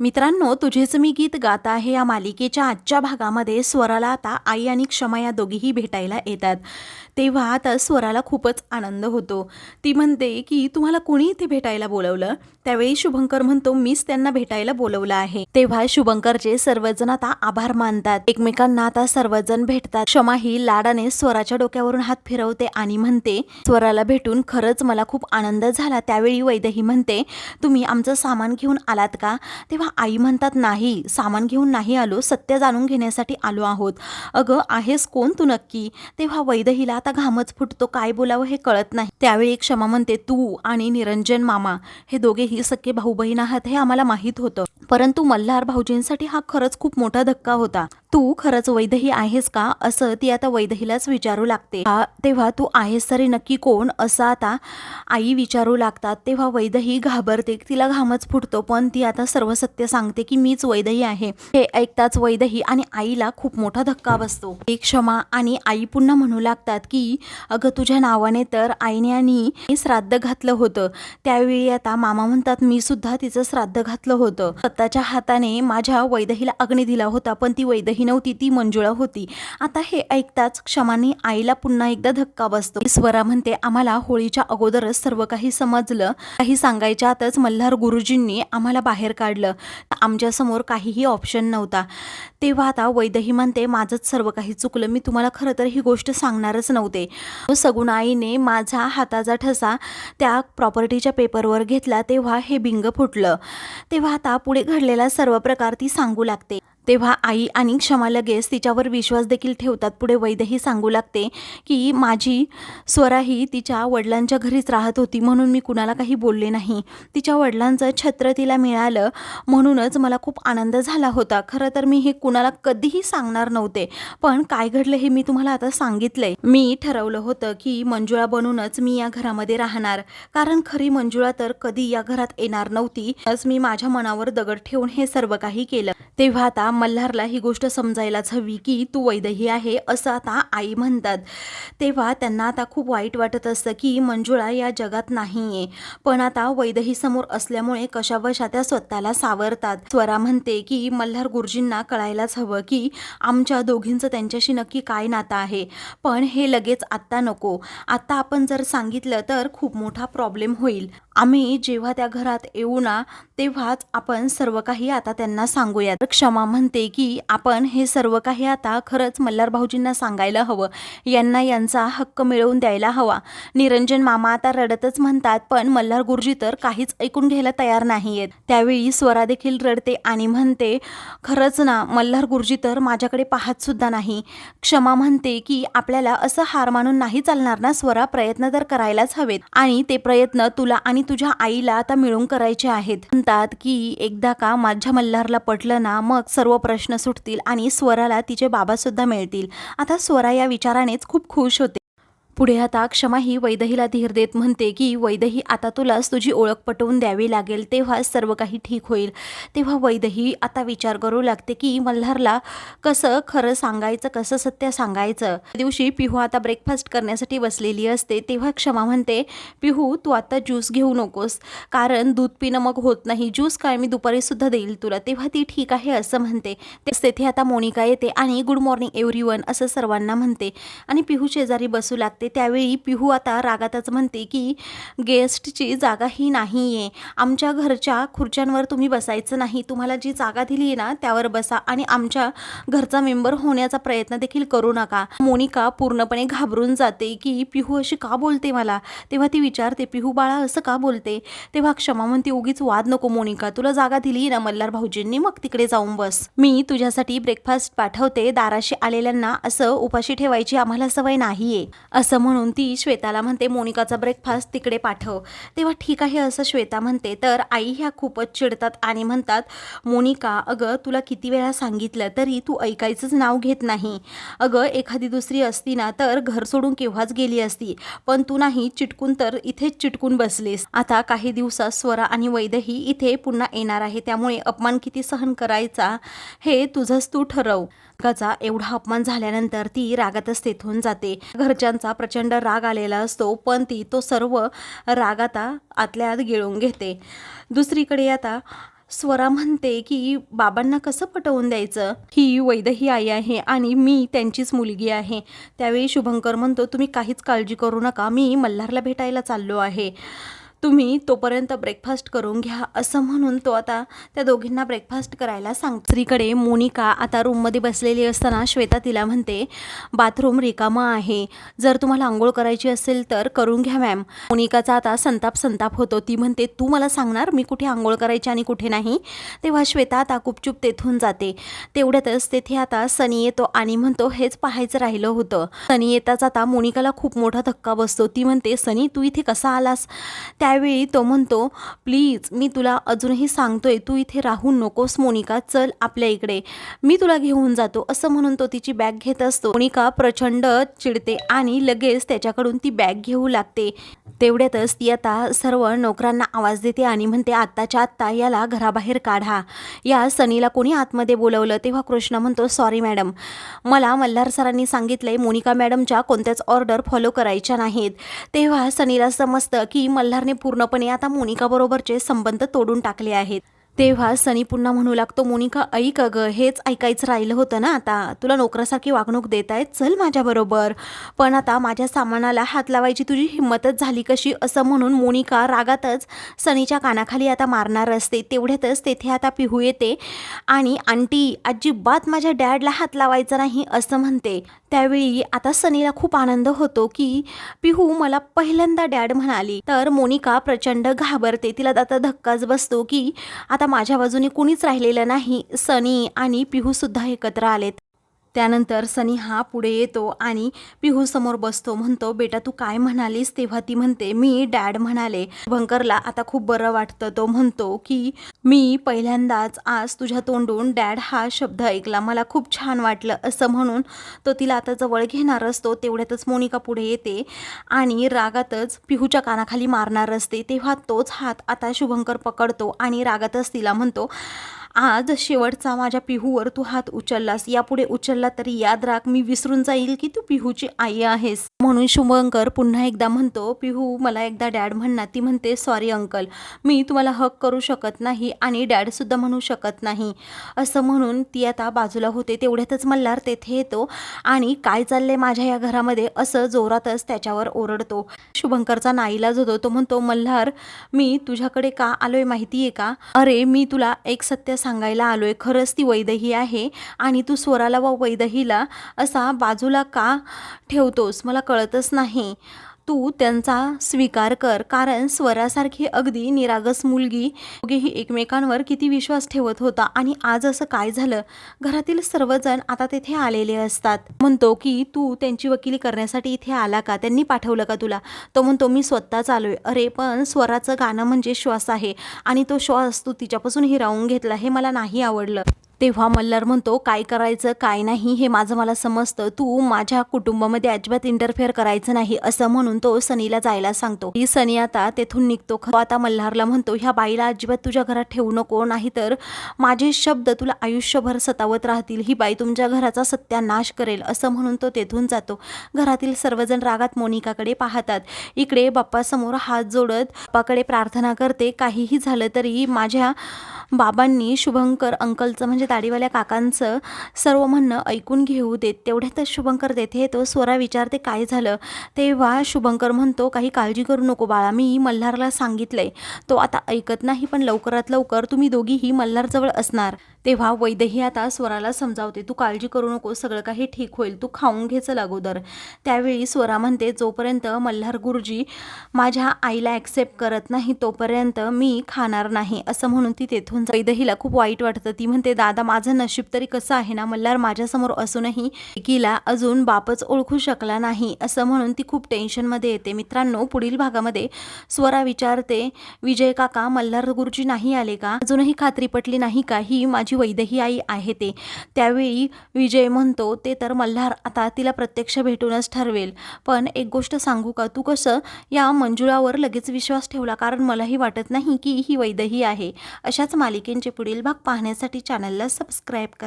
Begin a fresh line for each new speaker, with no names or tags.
मित्रांनो तुझेच मी गीत गात आहे या मालिकेच्या आजच्या भागामध्ये स्वराला आता आई आणि क्षमा या दोघीही भेटायला येतात. तेव्हा आता स्वराला खूपच आनंद होतो. ती म्हणते की तुम्हाला कुणी इथे भेटायला बोलवलं? त्यावेळी शुभंकर म्हणतो मीच त्यांना भेटायला बोलवलं आहे. तेव्हा शुभंकरचे सर्वजण आता आभार मानतात. एकमेकांना आता सर्वजण भेटतात. क्षमा ही लाडाने स्वराच्या डोक्यावरून हात फिरवते आणि म्हणते स्वराला भेटून खरंच मला खूप आनंद झाला. त्यावेळी वैदही म्हणते तुम्ही आमचं सामान घेऊन आलात का? तेव्हा आई म्हणतात नाही सामान घेऊन नाही आलो सत्य जाणून घेण्यासाठी आलो आहोत. अगं आहेस कोण तू नक्की? तेव्हा वैदहीला आता घामच फुटतो काय बोलावं हे कळत नाही. त्यावेळी क्षमा म्हणते तू आणि निरंजन मामा हे दोघेही सख्खे भाऊ बहीण आहात हे आम्हाला माहीत होतं. परंतु मल्हार भाऊजींसाठी हा खरंच खूप मोठा धक्का होता. तू खरंच वैदही आहेस का? असं ती आता वैदहीलाच विचारू लागते. तेव्हा तू आहेस तरी नक्की कोण? असं आता आई विचारू लागतात. तेव्हा वैदही घाबरते तिला घामच फुटतो पण ती आता सर्व सत्य सांगते की मीच वैदही आहे. हे ऐकताच वैदही आणि आईला खूप मोठा धक्का बसतो. एक क्षमा आणि आई पुन्हा म्हणू लागतात की अगं तुझ्या नावाने तर आईने आणि श्राद्ध घातलं होतं. त्यावेळी आता मामा म्हणतात मी सुद्धा तिचं श्राद्ध घातलं होतं. स्वतःच्या हाताने माझ्या वैदहीला अग्नी दिला होता पण ती वैदही नव्हती ती मंजुळा होती. आता हे ऐकताच क्षमाने आईला पुन्हा एकदा धक्का बसतो. स्वरा म्हणते आम्हाला होळीच्या अगोदरच सर्व काही समजलं. काही सांगायच्या आतच मल्हार गुरुजींनी आम्हाला बाहेर काढलं. आमच्यासमोर काहीही ऑप्शन नव्हता. तेव्हा आता वैदही म्हणते माझंच सर्व काही चुकलं. मी तुम्हाला खरं तर ही गोष्ट सांगणारच नव्हते. सगुण आईने माझा हाताचा ठसा त्या प्रॉपर्टीच्या पेपरवर घेतला. तेव्हा हे बिंग फुटलं. तेव्हा आता पुढे घडलेला सर्व प्रकार ती सांगू लागते. तेव्हा आई आणि क्षमा लगेच तिच्यावर विश्वास देखील ठेवतात. पुढे वैद्यही सांगू लागते की माझी स्वरा ही तिच्या वडिलांच्या घरीच राहत होती म्हणून मी कुणाला काही बोलले नाही. तिच्या वडिलांचं छत्र तिला मिळालं म्हणूनच मला खूप आनंद झाला होता. खरं तर मी हे कुणाला कधीही सांगणार नव्हते. पण काय घडलं हे मी तुम्हाला आता सांगितलंय. मी ठरवलं होतं की मंजुळा बनूनच मी या घरामध्ये राहणार. कारण खरी मंजुळा तर कधी या घरात येणार नव्हती. मी माझ्या मनावर दगड ठेवून हे सर्व काही केलं. तेव्हा आता मल्हारला ही गोष्ट समजायलाच हवी की तू वैदही आहे असं आता आई म्हणतात. तेव्हा त्यांना आता खूप वाईट वाटत असतं की मंजुळा या जगात नाहीये. पण आता वैदही समोर असल्यामुळे कशावशा त्या स्वतःला सावरतात. स्वरा म्हणते की मल्हार गुरुजींना कळायलाच हवं की आमच्या दोघींचं त्यांच्याशी नक्की काय नातं आहे. पण हे लगेच आत्ता नको. आत्ता आपण जर सांगितलं तर खूप मोठा प्रॉब्लेम होईल. आम्ही जेव्हा त्या घरात येऊ ना तेव्हाच आपण सर्व काही आता त्यांना सांगूया. तर क्षमा म्हणते की आपण हे सर्व काही आता खरंच मल्हार भाऊजींना सांगायला हवं. यांना यांचा हक्क मिळवून द्यायला हवा. निरंजन मामा आता रडतच म्हणतात पण मल्हार गुरुजी तर काहीच ऐकून घ्यायला तयार नाही आहेत त्यावेळी स्वरा देखील रडते आणि म्हणते खरंच ना मल्हार गुरुजी तर माझ्याकडे पाहत सुद्धा नाही. क्षमा म्हणते की आपल्याला असं हार मानून नाही चालणार ना स्वरा? प्रयत्न तर करायलाच हवेत. आणि ते प्रयत्न तुला आणि तुझ्या आईला आता मिळून करायचे आहेत. म्हणतात की एकदा का माझ्या मल्हारला पटलं ना मग सर्व प्रश्न सुटतील आणि स्वराला तिचे बाबा सुद्धा मिळतील. आता स्वरा या विचारानेच खूप खुश होते. पुढे आता क्षमा ही वैदहीला धीर देत म्हणते की वैदही आता तुलाच तुझी ओळख पटवून द्यावी लागेल तेव्हा सर्व काही ठीक होईल. तेव्हा वैदही आता विचार करू लागते की मल्हारला कसं खरं सांगायचं कसं सत्य सांगायचं. दिवशी पिहू आता ब्रेकफास्ट करण्यासाठी बसलेली असते तेव्हा क्षमा म्हणते पिहू तू आता ज्यूस घेऊ नकोस कारण दूध पिणं मग होत नाही. ज्यूस काय मी दुपारी सुद्धा देईल तुला. तेव्हा ती ठीक आहे असं म्हणते. तेच तेथे आता मोनिका येते आणि गुड मॉर्निंग एव्हरी वन असं सर्वांना म्हणते. आणि पिहू शेजारी बसू लागते त्यावेळी पिहू आता रागातच म्हणते की गेस्टची जागा ही नाही आहे आमच्या घरच्या खुर्च्यांवर तुम्ही बसायचं नाही. तुम्हाला जी जागा दिली आहे ना त्यावर बसा आणि आमच्या घरचा मेंबर होण्याचा प्रयत्न देखील करू नका. मोनिका पूर्णपणे घाबरून जाते की पिहू अशी का बोलते मला? तेव्हा ती विचारते पिहू बाळा असं का बोलते? तेव्हा क्षमा म्हणते उगीच वाद नको मोनिका. तुला जागा दिली ना मल्हार भाऊजींनी मग तिकडे जाऊन बस. मी तुझ्यासाठी ब्रेकफास्ट पाठवते. दाराशी आलेल्यांना असं उपाशी ठेवायची आम्हाला सवय नाहीये. असं असं म्हणून ती श्वेताला म्हणते मोनिकाचा ब्रेकफास्ट तिकडे पाठव. तेव्हा ठीक आहे असं श्वेता म्हणते तर आई ह्या खूपच चिडतात आणि म्हणतात मोनिका अगं तुला किती वेळा सांगितलं तरी तू ऐकायचंच नाव घेत नाही. अगं एखादी दुसरी असती ना तर घर सोडून केव्हाच गेली असती. पण तू नाही चिटकून तर इथेच चिटकून बसलीस. आता काही दिवसात स्वरा आणि वैदही इथे पुन्हा येणार आहे त्यामुळे अपमान किती सहन करायचा हे तुझंच तू ठरव. गाचा एवढा अपमान झाल्यानंतर ती रागातच तेथून जाते. घरच्यांचा प्रचंड राग आलेला असतो पण ती तो सर्व राग आता आतल्या आत गिळून घेते. दुसरीकडे आता स्वरा म्हणते की बाबांना कसं पटवून द्यायचं? ही वैदही आई आहे आणि मी त्यांचीच मुलगी आहे. त्यावेळी शुभंकर म्हणतो तुम्ही काहीच काळजी करू नका मी मल्हारला भेटायला चाललो आहे. तुम्ही तोपर्यंत ब्रेकफास्ट करून घ्या असं म्हणून तो आता त्या दोघींना ब्रेकफास्ट करायला सांगतो. श्रीकडे मोनिका आता रूममध्ये बसलेली असताना श्वेता तिला म्हणते बाथरूम रिकामा आहे. जर तुम्हाला आंघोळ करायची असेल तर करून घ्या मॅम मोनिकाचा आता संताप संताप होतो. ती म्हणते तू मला सांगणार मी कुठे आंघोळ करायची आणि कुठे नाही? तेव्हा श्वेता आता गुपचूप तेथून जाते. तेवढ्यातच तेथे आता सनी येतो आणि म्हणतो हेच पाहायचं राहिलं होतं. सनी येताच आता मोनिकाला खूप मोठा धक्का बसतो. ती म्हणते सनी तू इथे कसा आलास? त्या त्यावेळी तो म्हणतो प्लीज मी तुला अजूनही सांगतोय तू इथे राहू नकोस मोनिका चल आपल्या इकडे. मी तुला घेऊन जातो. असं म्हणून तो तिची बॅग घेत असतो. मोनिका प्रचंड चिडते आणि लगेच त्याच्याकडून ती बॅग घेऊ लागते. तेवढ्यातच ती आता सर्व नोकरांना आवाज देते आणि म्हणते आत्ताच्या आत्ता याला घराबाहेर काढा. या सनीला कोणी आतमध्ये बोलवलं? तेव्हा कृष्ण म्हणतो सॉरी मॅडम. मला मल्हार सरांनी सांगितलंय मोनिका मॅडमच्या कोणत्याच ऑर्डर फॉलो करायच्या नाहीत. तेव्हा सनीला समजतं की मल्हारने पूर्णपणे आता मोनिकाबरोबरचे संबंध तोडून टाकले आहेत. तेव्हा सनी पुन्हा म्हणू लागतो मोनिका ऐक अगं हेच ऐकायचं राहिलं होतं ना आता. तुला नोकरासारखी वागणूक देत आहेत चल माझ्याबरोबर पण आता माझ्या सामानाला हात लावायची तुझी हिंमतच झाली कशी? असं म्हणून मोनिका रागातच सनीच्या कानाखाली आता मारणार असते. तेवढ्यातच तेथे आता पिहू येते आणि आंटी अजिबात माझ्या डॅडला हात लावायचा नाही असं म्हणते. त्यावेळी आता सनीला खूप आनंद होतो की पिहू मला पहिल्यांदा डॅड म्हणाली. तर मोनिका प्रचंड घाबरते. तिला आता धक्काच बसतो की आता माझ्या बाजूने कुणीच राहिलेलं नाही. सनी आणि पिहूसुद्धा एकत्र आलेत. त्यानंतर सनी हा पुढे येतो आणि पिहू समोर बसतो म्हणतो बेटा तू काय म्हणालीस? तेव्हा ती म्हणते मी डॅड म्हणाले. भंकरला आता खूप बरं वाटतं तो म्हणतो की मी पहिल्यांदाच आज तुझ्या तोंडून डॅड हा शब्द ऐकला. मला खूप छान वाटलं. असं म्हणून तो तिला आता जवळ घेणार असतो तेवढ्यातच मोनिका पुढे येते आणि रागातच पिहूच्या कानाखाली मारणार असते. तेव्हा तोच हात आता शुभंकर पकडतो आणि रागातच तिला म्हणतो आज शेवटचा माझ्या पिहूवर तू हात उचललास. यापुढे उचलला तरी याद राख मी विसरून जाईल की तू पिहूची आई आहेस. म्हणून शुभंकर पुन्हा एकदा म्हणतो पिहू मला एकदा डॅड म्हणणार ती म्हणते सॉरी अंकल मी तुम्हाला हक करू शकत नाही आणि डॅडसुद्धा म्हणू शकत नाही. असं म्हणून ती आता बाजूला होते तेवढ्यातच मल्हार तेथे येतो आणि काय चाललंय माझ्या या घरामध्ये? असं जोरातच त्याच्यावर ओरडतो. शुभंकरचा नाईलाज होतो तो म्हणतो मल्हार मी तुझ्याकडे का आलोय माहिती आहे का? अरे मी तुला एक सत्य सांगायला आलोय खरंच ती वैदही आहे आणि तू स्वराला व वैदहीला असा बाजूला का ठेवतोस? मला कळतच नाही. तू त्यांचा स्वीकार कर कारण स्वरासारखी अगदी निरागस मुलगी दोघेही एकमेकांवर किती विश्वास ठेवत होता आणि आज असं काय झालं? घरातील सर्वजण आता तेथे आलेले असतात. म्हणतो की तू त्यांची वकिली करण्यासाठी इथे आला का? त्यांनी पाठवलं का तुला? तो म्हणतो मी स्वतःच आलोय. अरे पण स्वराचं गाणं म्हणजे श्वास आहे आणि तो श्वास तू तिच्यापासून हिरावून घेतला हे मला नाही आवडलं. तेव्हा मल्हार म्हणतो काय करायचं काय नाही हे माझं मला समजतं. तू माझ्या कुटुंबामध्ये अजिबात इंटरफेअर करायचं नाही असं म्हणून तो सनीला जायला सांगतो. ही सनी आता तेथून निघतो आता मल्हारला म्हणतो ह्या बाईला अजिबात तुझ्या घरात ठेवू नको नाहीतर माझे शब्द तुला आयुष्यभर सतावत राहतील. ही बाई तुमच्या घराचा सत्यानाश करेल असं म्हणून तो तेथून जातो. घरातील सर्वजण रागात मोनिकाकडे पाहतात. इकडे बाप्पासमोर हात जोडत बाप्पाकडे प्रार्थना करते. काहीही झालं तरी माझ्या बाबांनी शुभंकर अंकलचं म्हणजे दाढीवाल्या काकांचं सर्व म्हणणं ऐकून घेऊ देत तेवढ्यातच शुभंकर तेथे येतो स्वरा विचारते काय झालं? तेव्हा शुभंकर म्हणतो काही काळजी करू नको बाळा मी मल्हारला सांगितलंय. तो आता ऐकत नाही पण लवकरात लवकर तुम्ही दोघीही मल्हारजवळ असणार. तेव्हा वैद्यही आता स्वराला समजावते तू काळजी करू नको सगळं काही ठीक होईल तू खाऊन घे अगोदर. त्यावेळी स्वरा म्हणते जोपर्यंत मल्हार गुरुजी माझ्या आईला ॲक्सेप्ट करत नाही तोपर्यंत मी खाणार नाही असं म्हणून ती तेथून वैदहीला खूप वाईट वाटतं ती म्हणते दादा आता माझं नशीब तरी कसं आहे ना मल्हार माझ्यासमोर असूनही एकीला अजून बापच ओळखू शकला नाही असं म्हणून ती खूप टेन्शनमध्ये येते. मित्रांनो पुढील भागामध्ये स्वरा विचारते विजय काका मल्हार गुरुजी नाही आले का? अजूनही खात्री पटली नाही का? ही माझी वैदही आई आहे ते. त्यावेळी विजय म्हणतो ते तर मल्हार आता तिला प्रत्यक्ष भेटूनच ठरवेल. पण एक गोष्ट सांगू का? तू कसं या मंजुळावर लगेच विश्वास ठेवला? कारण मलाही वाटत नाही की ही वैदही आहे. अशाच मालिकेंचे पुढील भाग पाहण्यासाठी चॅनलला सबस्क्राईब करा